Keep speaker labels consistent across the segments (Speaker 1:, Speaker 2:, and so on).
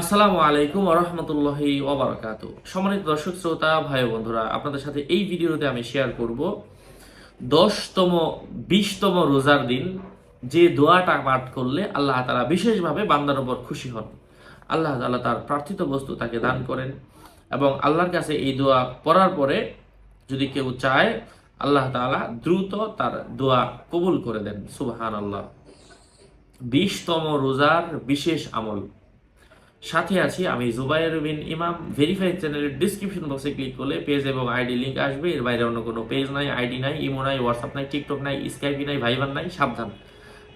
Speaker 1: আসসালামু আলাইকুম রহমতুল্লাহি ওবরাকাত সম্মানিত দর্শক, শ্রোতা, ভাই বন্ধুরা, আপনাদের সাথে এই ভিডিওতে আমি শেয়ার করব দশতম, বিশতম রোজার দিন। যে দোয়াটা পাঠ করলে আল্লাহ তালা বিশেষভাবে বান্দার উপর খুশি হন। আল্লাহ তালা তার প্রার্থিত বস্তু তাকে দান করেন এবং আল্লাহর কাছে এই দোয়া পড়ার পরে যদি কেউ চায়, আল্লাহ তাআলা দ্রুত তার দোয়া কবুল করে দেন। সুবহান আল্লাহ বিশতম রোজার বিশেষ আমল। সাথে আছি আমি জুবাইর বিন ইমাম। ভেরিফাইড চ্যানেলের ডিসক্রিপশন বক্সে ক্লিক করলে পেজ এবং আইডি লিংক আসবে। এর বাইরে অন্য কোনো পেজ নাই আইডি নাই ইমো নাই হোয়াটসঅ্যাপ নাই টিকটক নাই স্কাইপি নাই ভাইবার নাই, সাবধান।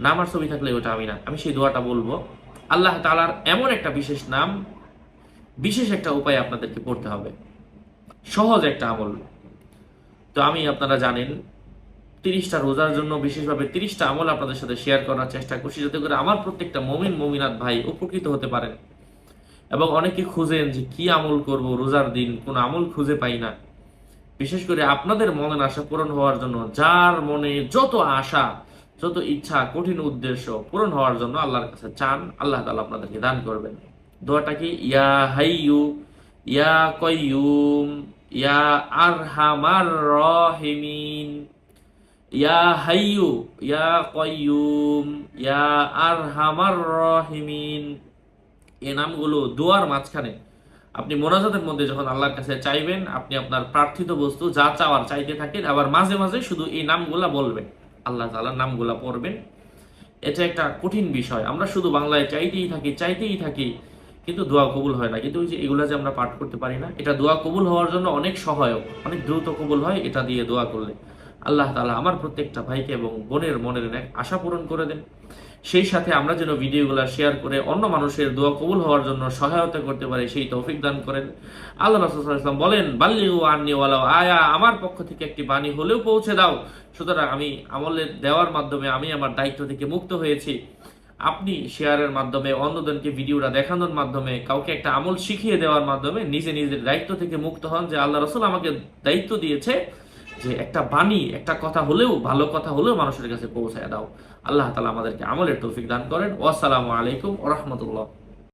Speaker 1: নাম আর ছবি থাকলে ওটা আমি না। আমি সেই দোয়াটা বলব। আল্লাহ তালার এমন একটা বিশেষ নাম, বিশেষ একটা উপায় আপনাদেরকে পড়তে হবে। সহজ একটা আমল। তো আমি, আপনারা জানেন, তিরিশটা রোজার জন্য বিশেষভাবে তিরিশটা আমল আপনাদের সাথে শেয়ার করার চেষ্টা করছি, যাতে করে আমার প্রত্যেকটা মমিন, মমিনাত ভাই উপকৃত হতে পারেন। এবং অনেকে খুঁজেন যে কি আমল করব, রোজার দিন কোন আমল খুঁজে পাই না। বিশেষ করে আপনাদের মনের আশা পূরণ হওয়ার জন্য, যার মনে যত আশা, যত ইচ্ছা, কঠিন উদ্দেশ্য পূরণ হওয়ার জন্য আল্লাহর কাছে চান, আল্লাহ তাআলা আপনাদেরকে দান করবেন। দোয়াটা কি? ইয়া হাইয়ু, ইয়া কয়ুম ইয়া আর আরহামার রহিমিন। ইয়া হাইয়ু, ইয়া কয়ুম ইয়া আর আরহামার রহিমিন। এই নামগুলো দোয়ার মাঝখানে। আপনি মোনাজাতের মধ্যে যখন আল্লাহর কাছে চাইবেন, আপনি আপনার প্রার্থিত বস্তু যা চাওয়ার চাইতে থাকেন, আবার মাঝে মাঝে শুধু এই নামগুলা বলবেন। আল্লাহ তাআলার নামগুলা পড়বেন। এটা একটা কঠিন বিষয়। আমরা শুধু বাংলায় চাইতেই থাকি চাইতেই থাকি, কিন্তু দোয়া কবুল হয় না। কিন্তু ওই যে এগুলা যে আমরা পাঠ করতে পারি না, এটা দোয়া কবুল হওয়ার জন্য অনেক সহায়ক, অনেক দ্রুত কবুল হয়, এটা দিয়ে দোয়া করলে। আল্লাহ তালা আমার প্রত্যেকটা ভাইকে এবং বোনের মনের এক আশা পূরণ করে দেন। সেই সাথে আমরা যেন ভিডিওগুলো শেয়ার করে অন্য মানুষের দোয়া কবুল হওয়ার জন্য সহায়তা করতে পারি, সেই তৌফিক দান করেন। আল্লাহ রাসূল বলেন, বাল্লিগু আন্নি ওয়ালাউ আয়া আমার পক্ষ থেকে একটি বাণী হলেও পৌঁছে দাও। সুতরাং আমি আমলের দেওয়ার মাধ্যমে আমি আমার দায়িত্ব থেকে মুক্ত হয়েছি। আপনি শেয়ারের মাধ্যমে, অন্যজনকে ভিডিওটা দেখানোর মাধ্যমে, কাউকে একটা আমল শিখিয়ে দেওয়ার মাধ্যমে নিজে নিজের দায়িত্ব থেকে মুক্ত হন যে আল্লাহ রসুল আমাকে দায়িত্ব দিয়েছে যে একটা বাণী, একটা কথা হলেও, ভালো কথা হলেও মানুষের কাছে পৌঁছায় দাও। আল্লাহ তালা আমাদেরকে আমলের তৌফিক দান করেন। ওয়াসালামু আলাইকুম ওরহমতুল্লাহ